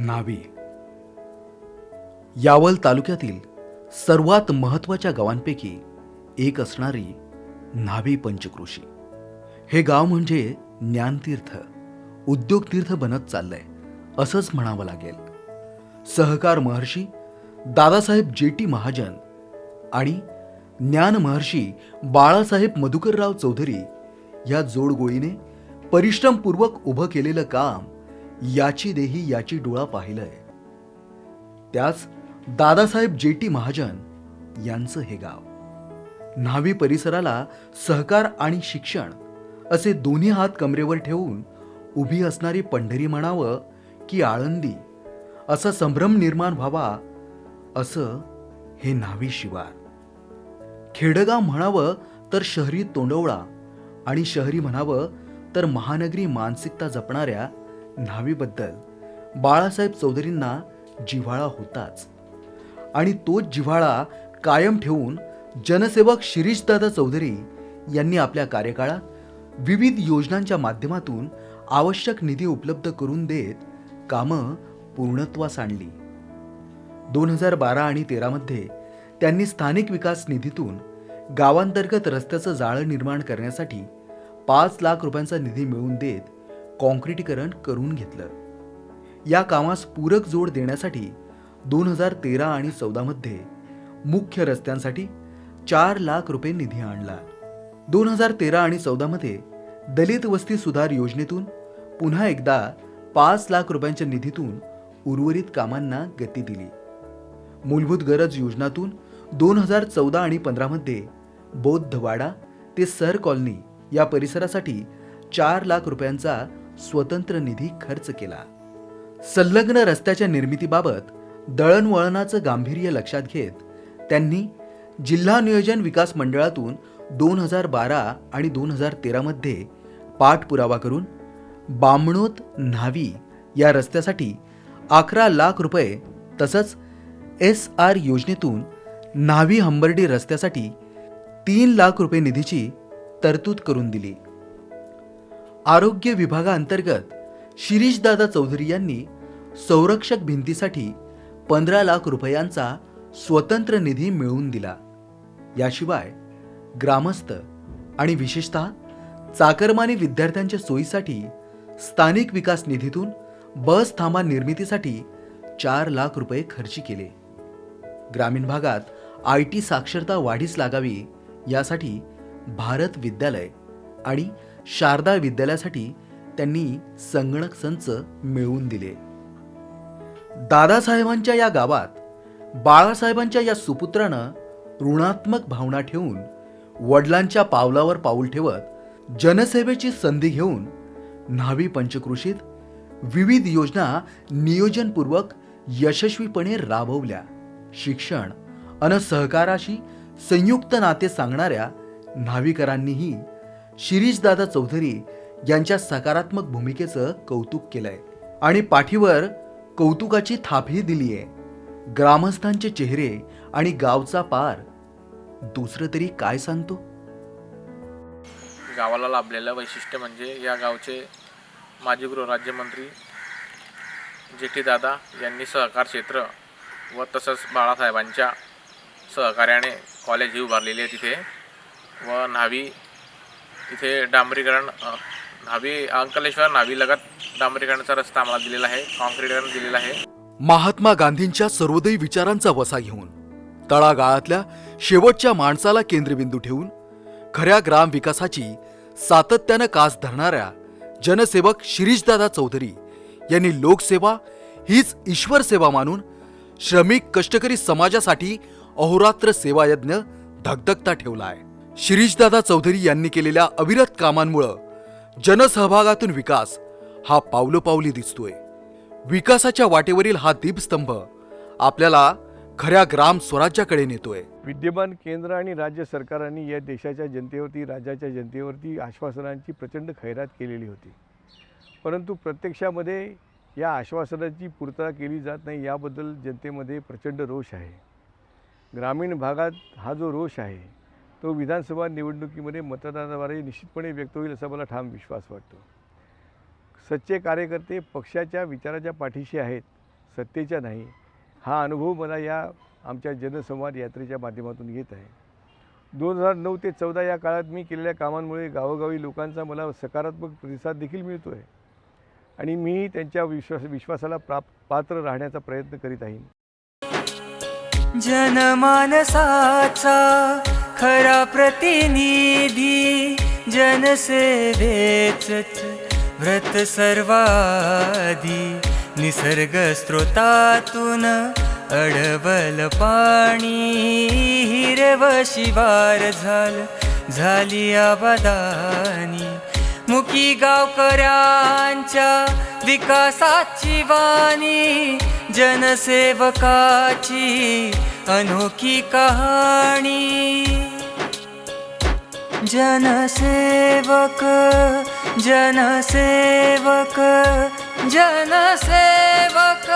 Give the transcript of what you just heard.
नावी. यावल तालुक्यातील सर्वात महत्त्वाच्या गावांपैकी एक असणारी न्हावी पंचक्रोशी. हे गाव म्हणजे ज्ञानतीर्थ उद्योगतीर्थ बनत चाललंय असंच म्हणावं लागेल. सहकार महर्षी दादासाहेब जे टी महाजन आणि ज्ञान महर्षी बाळासाहेब मधुकरराव चौधरी या जोडगोळीने परिश्रमपूर्वक उभं केलेलं काम याची देही याची डोळा पाहिलंय. त्याच दादासाहेब जे टी महाजन यांचं हे गाव. न्हावी परिसराला सहकार आणि शिक्षण असे दोन्ही हात कमरेवर ठेवून उभी असणारी पंढरी म्हणावं की आळंदी असा संभ्रम निर्माण व्हावा असं हे न्हावी शिवार. खेडगाव म्हणावं तर शहरी तोंडवळा आणि शहरी म्हणावं तर महानगरी मानसिकता जपणाऱ्या न्हावीबद्दल बाळासाहेब चौधरींना जिव्हाळा होताच. आणि तोच जिव्हाळा कायम ठेवून जनसेवक शिरीषदादा चौधरी यांनी आपल्या कार्यकाळात विविध योजनांच्या माध्यमातून आवश्यक निधी उपलब्ध करून देत कामं पूर्णत्वास आणली. दोन हजार बारा आणि तेरामध्ये त्यांनी स्थानिक विकास निधीतून गावांतर्गत रस्त्याचं जाळं निर्माण करण्यासाठी पाच लाख रुपयांचा निधी मिळवून देत कॉन्क्रिटीकरण करून घेतलं. या कामास पूरक जोड देण्यासाठी दोन हजार तेरा आणि चौदामध्ये मुख्य रस्त्यांसाठी चार लाख रुपये निधी आणला. दोन हजार तेरा आणि चौदामध्ये दलित वस्ती सुधार योजनेतून पुन्हा एकदा पाच लाख रुपयांच्या निधीतून उर्वरित कामांना गती दिली. मूलभूत गरज योजनातून दोन हजार चौदा आणि पंधरामध्ये बौद्धवाडा ते सर कॉलनी या परिसरासाठी चार लाख रुपयांचा स्वतंत्र निधी खर्च केला. संलग्न रस्त्याच्या निर्मितीबाबत दळणवळणाचं गांभीर्य लक्षात घेत त्यांनी जिल्हा नियोजन विकास मंडळातून दोन हजार बारा आणि दोन हजार तेरामध्ये पाठपुरावा करून बामणोत न्हावी या रस्त्यासाठी अकरा लाख रुपये तसंच एस आर योजनेतून न्हावी हंबर्डी रस्त्यासाठी तीन लाख रुपये निधीची तरतूद करून दिली. आरोग्य विभागाअंतर्गत शिरीषदादा चौधरी यांनी संरक्षक भिंतीसाठी पंधरा लाख रुपयांचा स्वतंत्र निधी मिळवून दिला. याशिवाय ग्रामस्थ आणि विशेषतः चाकरमानी विद्यार्थ्यांच्या सोयीसाठी स्थानिक विकास निधीतून बस थांबा निर्मितीसाठी चार लाख रुपये खर्ची केले. ग्रामीण भागात आय टी साक्षरता वाढीस लागावी यासाठी भारत विद्यालय आणि शारदा विद्यालयासाठी त्यांनी संगणक संच मिळवून दिले. दादासाहेबांच्या या गावात बाळासाहेबांच्या या सुपुत्रानं ऋणात्मक भावना ठेवून वडिलांच्या पावलावर पाऊल ठेवत जनसेवेची संधी घेऊन न्हावी पंचकृषीत विविध योजना नियोजनपूर्वक यशस्वीपणे राबवल्या. शिक्षण अन सहकाराशी संयुक्त नाते सांगणाऱ्या न्हावीकरांनीही शिरीषदादा चौधरी यांच्या सकारात्मक भूमिकेचं कौतुक केलंय. आणि पाठीवर कौतुकाची थापही आहे ग्रामस्थांचे चेहरे आणि गावचा पार दुसरं तरी काय सांगतो? गावाला लाभलेलं वैशिष्ट्य म्हणजे या गावचे माजी गृहराज्यमंत्री जे दादा यांनी सहकार क्षेत्र व तसंच बाळासाहेबांच्या सहकार्याने कॉलेज ही उभारलेली आहे तिथे व न्हावी इथे डांबरीकरण अ, न्हावी अंकलेश्वर न्हावी लगत डांबरीकरणाचा रस्ता आम्हाला दिलेला आहे कॉन्क्रीटकरण दिलेला आहे. महात्मा गांधींच्या सर्वोदयी विचारांचा वसा घेऊन तळागाळातल्या शेवटच्या माणसाला केंद्रबिंदू ठेवून खऱ्या ग्राम विकासाची सातत्यानं कास धरणाऱ्या जनसेवक शिरीषदादा चौधरी यांनी लोकसेवा हीच ईश्वर सेवा मानून श्रमिक कष्टकरी समाजासाठी अहोरात्र सेवा यज्ञ धगधगता ठेवला आहे. शिरीषदादा चौधरी यांनी केलेल्या अविरत कामांमुळं जनसहभागातून विकास हा पावलोपावली दिसतोय. विकासाच्या वाटेवरील हा दीपस्तंभ आपल्याला खऱ्या ग्राम स्वराज्याकडे नेतोय. विद्यमान केंद्र आणि राज्य सरकारांनी या देशाच्या जनतेवरती राज्याच्या जनतेवरती आश्वासनांची प्रचंड खैरात केलेली होती. परंतु प्रत्यक्षामध्ये या आश्वासनाची पूर्तता केली जात नाही याबद्दल जनतेमध्ये प्रचंड रोष आहे. ग्रामीण भागात हा जो रोष आहे तो विधानसभा निवडणुकीमध्ये मतदानाद्वारे निश्चितपणे व्यक्त होईल असा मला ठाम विश्वास वाटतो. सच्चे कार्यकर्ते पक्षाच्या विचाराच्या पाठीशी आहेत सत्तेच्या नाही. हा अनुभव मला या आमच्या जनसंवाद यात्रेच्या माध्यमातून येत आहे. दोन हजार नऊ ते चौदा या काळात मी केलेल्या कामांमुळे गावोगावी लोकांचा मला सकारात्मक प्रतिसाद देखील मिळतो आहे आणि मी त्यांच्या विश्वास विश्वासाला प्राप पात्र राहण्याचा प्रयत्न करीत आहे. जनमानसाचा खरा प्रतिनिधी जनसेवेच व्रत सर्वाधी. निसर्ग स्रोतातून अडवल पाणी हिरव शिवार झाल झाली आबादानी मुकी गावकऱ्यांच्या विकासाची वाणी जनसेवकाची अनोखी कहाणी. जनसेवक जनसेवक जनसेवक